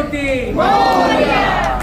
putih. Mulia.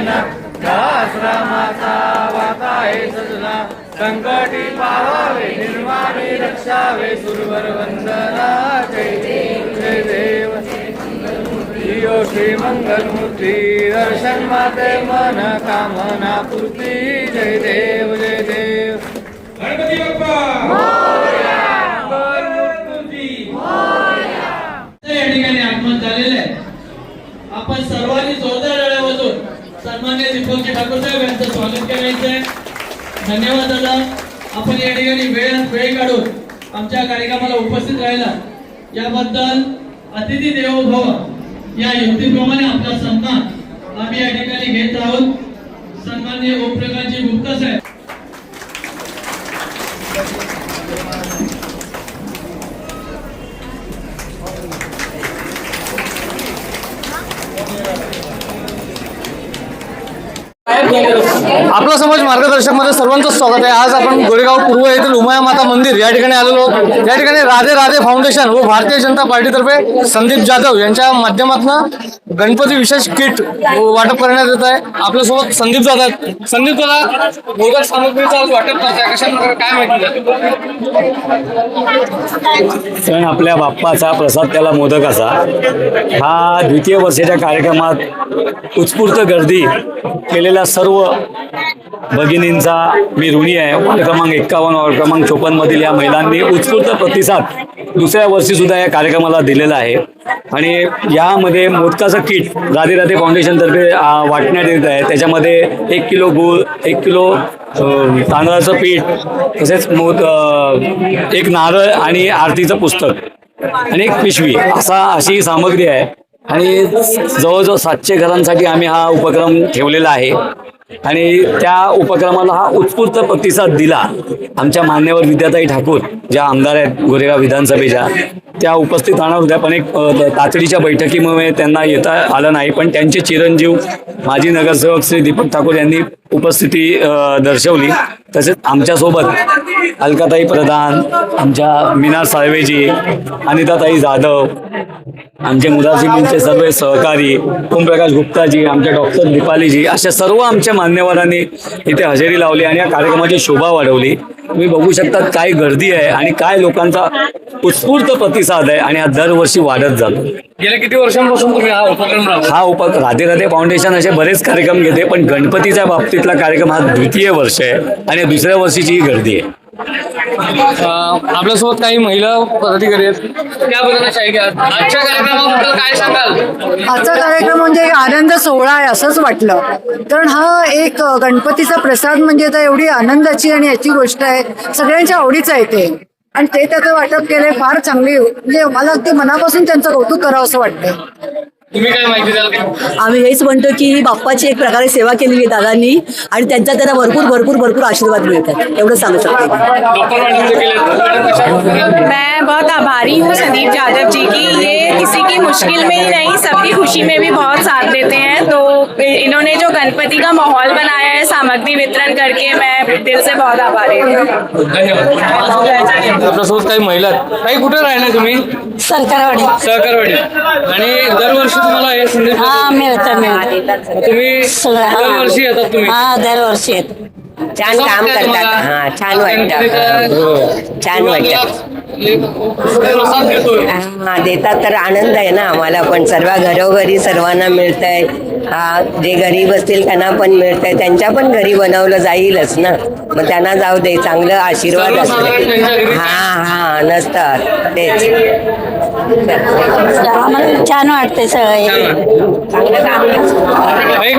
नैना रामाचा वाता सजना संकटी पावावे निर्माणे रक्षावे. सुरवर वंदना. जय देव जय देव. श्रीयो श्री मंगलमूर्ती दर्शन माते मन कामना पूर्ती. जय देव गणपती बाप्पा मंगलमूर्ती या ठिकाणी आगमन झालेले आहे आपण सर्वांनी जोरदार टाळ्या वाजवून सन्मान्य दीपकजी ठाकूर साहेब यांचं स्वागत करायचं आहे धन्यवाद दादा. आपण या ठिकाणी वेळ वेळ काढून आमच्या कार्यक्रमाला उपस्थित राहिला. याबद्दल अतिथी देवो भव या युक्तीप्रमाणे आपला सन्मान आम्ही या ठिकाणी घेत आहोत. सन्मान्य ओमप्रकाशजी गुप्ता साहेब आपला समाज मार्गदर्शकमध्ये सर्वांचं स्वागत आहे. आज आपण गोरेगाव पूर्व येथील उमाया माता मंदिर या ठिकाणी आलेलो या ठिकाणी राधे राधे फाउंडेशन व भारतीय जनता पार्टीतर्फे संदीप जाधव यांच्या माध्यमातून गणपती विशेष किट वाटप करण्यात येत आहे. आपल्यासोबत संदीप जाधव आहेत. संदीप दादा मोदक सामग्रीचा वाटप करत आहे कशा प्रकारे काय माहिती सण आपल्या बाप्पाचा प्रसाद त्याला मोदक असा हा द्वितीय वर्षाच्या कार्यक्रमात उत्स्फूर्त गर्दी केलेला सर्व भगिनींचा मी ऋणी आहे. वार्ड क्रमांक एक्कावन्न वार्ड क्रमांक चोपन्न मधील या महिलांनी उत्स्फूर्त प्रतिसाद दुसऱ्या वर्षी सुद्धा या कार्यक्रमाला दिलेला आहे. आणि यामध्ये मोदकाचं किट राधे राधे फाउंडेशनतर्फे वाटण्यात येत आहे. त्याच्यामध्ये एक किलो गूळ एक किलो तांदळाचं पीठ तसेच मोद एक नारळ आणि आरतीचं पुस्तक आणि एक पिशवी असा अशी सामग्री आहे. आणि जवळजवळ सातशे घरांसाठी आम्ही हा उपक्रम ठेवलेला आहे. आणि त्या उपक्रमाला हा उत्स्फूर्त प्रतिसाद दिला आमच्या मान्यवर विद्याताई ठाकूर ज्या आमदार आहेत गोरेगाव विधानसभेच्या. त्या उपस्थित राहणार होत्या. पण एक तातडीच्या बैठकीमुळे त्यांना येता आलं नाही. पण त्यांचे चिरंजीव माजी नगरसेवक श्री दीपक ठाकूर यांनी उपस्थिती दर्शवली. तसेच आमच्यासोबत अलकाताई प्रधान आमच्या मीना साळवेजी अनिताताई जाधव आमचे मुदासिमींचे सर्व सहकारी ओमप्रकाश गुप्ताजी आमच्या डॉक्टर दीपालीजी अशा सर्व आमच्या मान्यवरांनी इथे हजेरी लावली आणि या कार्यक्रमाची शोभा वाढवली. तुम्ही बघू शकता काय गर्दी आहे आणि काय लोकांचा उत्स्फूर्त प्रतिसाद आहे आणि हा दरवर्षी वाढत जातो गेल्या किती वर्षांपासून तुम्ही हा उपक्रम? हा उप राधे राधे फाउंडेशन असे बरेच कार्यक्रम घेते पण गणपतीच्या बाबतीतला कार्यक्रम हा द्वितीय वर्ष आहे आणि दुसऱ्या वर्षीची ही गर्दी आहे आपल्यासोबत काही महिला पदाधिकारी आहेत. त्याबद्दल घ्या. आजच्या कार्यक्रमाबद्दल काय सांगाल? आजचा कार्यक्रम म्हणजे आनंद सोहळा आहे असंच वाटलं. कारण हा एक गणपतीचा प्रसाद म्हणजे तर एवढी आनंदाची आणि याची गोष्ट आहे. सगळ्यांच्या आवडीचं आहे ते. आणि ते त्याचं वाटप केलंय फार चांगली. म्हणजे मला अगदी मनापासून त्यांचं कौतुक करावं असं वाटतंय. तुम्ही काय माहिती द्याल? का? आम्ही हेच म्हणतो की बाप्पाची एक प्रकारे सेवा केलेली आहे दादांनी आणि त्यांचा त्यांना भरपूर भरपूर भरपूर आशीर्वाद मिळतात. एवढं सांगू शकते. डॉक्टर वाटून केले मैं बहुत आभारी हूँ संदीप यादव जी की। ये किसी की मुश्किल में ही नहीं सबकी खुशी में भी बहुत साथ देते हैं। तो इन्होंने जो गणपति का माहौल बनाया है सामग्री वितरण करके मैं दिल से बहुत आभारी हूँ। धन्यवाद। आपल्यासोबत काही महिला आहेत. काही कुठे राहिले तुम्ही? सरकारवाडी. सहकारवाडी आणि दरवर्षी तुम्हाला हे संदेश हा मिळतं मिळतं. तुम्ही सगळं. दरवर्षी येतात तुम्ही. हा दरवर्षी येत. छान काम करतात. हा छान वाटतं. छान वाटतं. हा देतात तर आनंद आहे ना आम्हाला पण. सर्व घरोघरी सर्वांना मिळतंय. हा जे गरीब असतील त्यांना पण मिळतंय. त्यांच्या पण घरी बनवलं जाईलच ना. मग त्यांना जाऊ दे चांगलं आशीर्वाद असतो हा हा नसतात तेच. आम्हाला छान वाटते सगळं चांगलं काम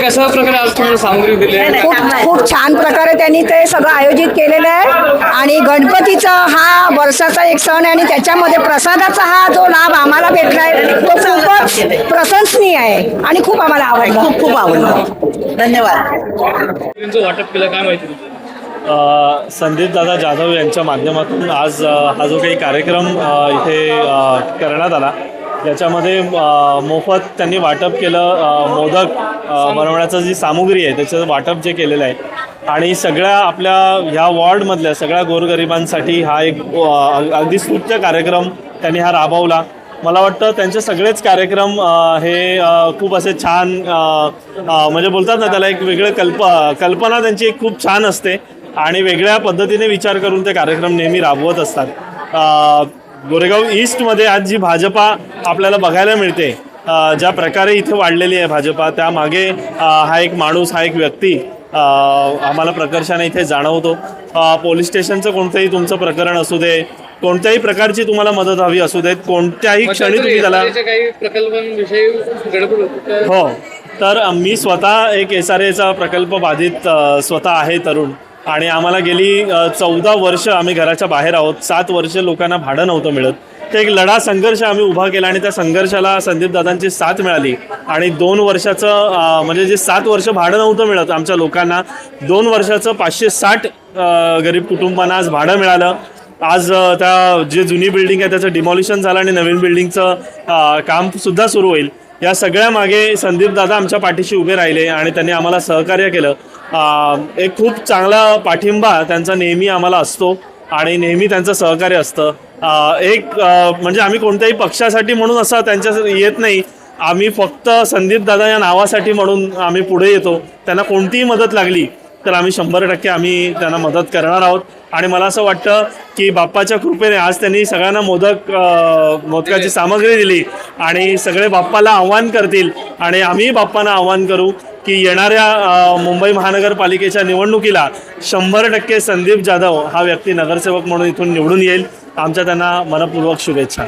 कशा प्रकारे आज तुम्हाला सामग्री दिली आहे? खूप खूप छान प्रकारे त्यांनी ते सगळं आयोजित केलेलं आहे. आणि गणपतीचा हा वर्षाचा एक सण आहे आणि त्याच्यामध्ये प्रसादाचा हा जो लाभ आम्हाला भेटलाय तो खूपच प्रशंसनीय आहे आणि खूप आम्हाला आवडला. खूप खूप आवडलं. धन्यवाद. वाटप केलं काय माहिती संदीप दादा जाधव यांच्या माध्यमातून आज हा जो काही कार्यक्रम इथे करण्यात आला याच्यामध्ये मोफत त्यांनी वाटप केलं मोदक बनवण्याचं जी सामुग्री आहे त्याचं वाटप जे केलेलं आहे. आणि सगळ्या आपल्या ह्या वॉर्डमधल्या सगळ्या गोरगरिबांसाठी हा एक अगदी स्तुत्य कार्यक्रम त्यांनी हा राबवला. मला वाटतं त्यांचे सगळेच कार्यक्रम हे खूप असे छान म्हणजे बोलतात ना त्याला एक वेगळं कल्प कल्पना त्यांची एक खूप छान असते. आणि वेगळ्या पद्धतीने विचार करून ते कार्यक्रम नेहमी राबवत असतात. गोरेगाव ईस्टमध्ये आज जी भाजपा आपल्याला बघायला मिळते ज्या प्रकारे इथे वाढलेली आहे भाजपा त्यामागे हा एक माणूस हा एक व्यक्ती आम्हाला प्रकर्षाने इथे जाणवतो. पोलीस स्टेशनचं कोणतंही तुमचं प्रकरण असू दे कोणत्याही प्रकारची तुम्हाला मदत हवी असू देत कोणत्याही क्षणी तुम्ही त्याला हो. तर मी स्वतः एक एस आर एचा प्रकल्प बाधित स्वतः आहे तरुण. आणि आम्हाला गेली चौदा वर्ष आम्ही घराच्या बाहेर आहोत. सात वर्ष लोकांना भाडं नव्हतं मिळत. ते एक लढा संघर्ष आम्ही उभा केला आणि त्या संघर्षाला संदीप दादांची साथ मिळाली. आणि दोन वर्षाचं म्हणजे जे सात वर्ष भाडं नव्हतं मिळत आमच्या लोकांना दोन वर्षाचं पाचशे साठ गरीब कुटुंबांना आज भाडं मिळालं. आज त्या जे जुनी बिल्डिंग आहे त्याचं डिमॉलिशन झालं आणि नवीन बिल्डिंगचं काम सुद्धा सुरू होईल. या सगळ्या मागे संदीप दादा आमच्या पाठीशी उभे राहिले आणि त्यांनी आम्हाला सहकार्य केलं. एक खूप चांगला पाठिंबा त्यांचा नेहमी आम्हाला असतो आणि नेहमी त्यांचं सहकार्य असतं. एक म्हणजे आम्ही कोणत्याही पक्षासाठी म्हणून असं त्यांच्या येत नाही. आम्ही फक्त संदीप दादा या नावासाठी म्हणून आम्ही पुढे येतो. त्यांना कोणतीही मदत लागली तर आम्ही शंभर टक्के आम्ही त्यांना मदत करणार आहोत. आणि मला असं वाटतं की बाप्पाच्या कृपेने आज त्यांनी सगळ्यांना मोदक मोदकाची सामग्री दिली आणि सगळे बाप्पाला आव्हान करतील. आणि आम्ही बाप्पांना आव्हान करू की येणाऱ्या मुंबई महानगरपालिकेच्या निवडणुकीला शंभर टक्के संदीप जाधव हा व्यक्ती नगरसेवक म्हणून इथून निवडून येईल. आमच्या त्यांना मनपूर्वक शुभेच्छा.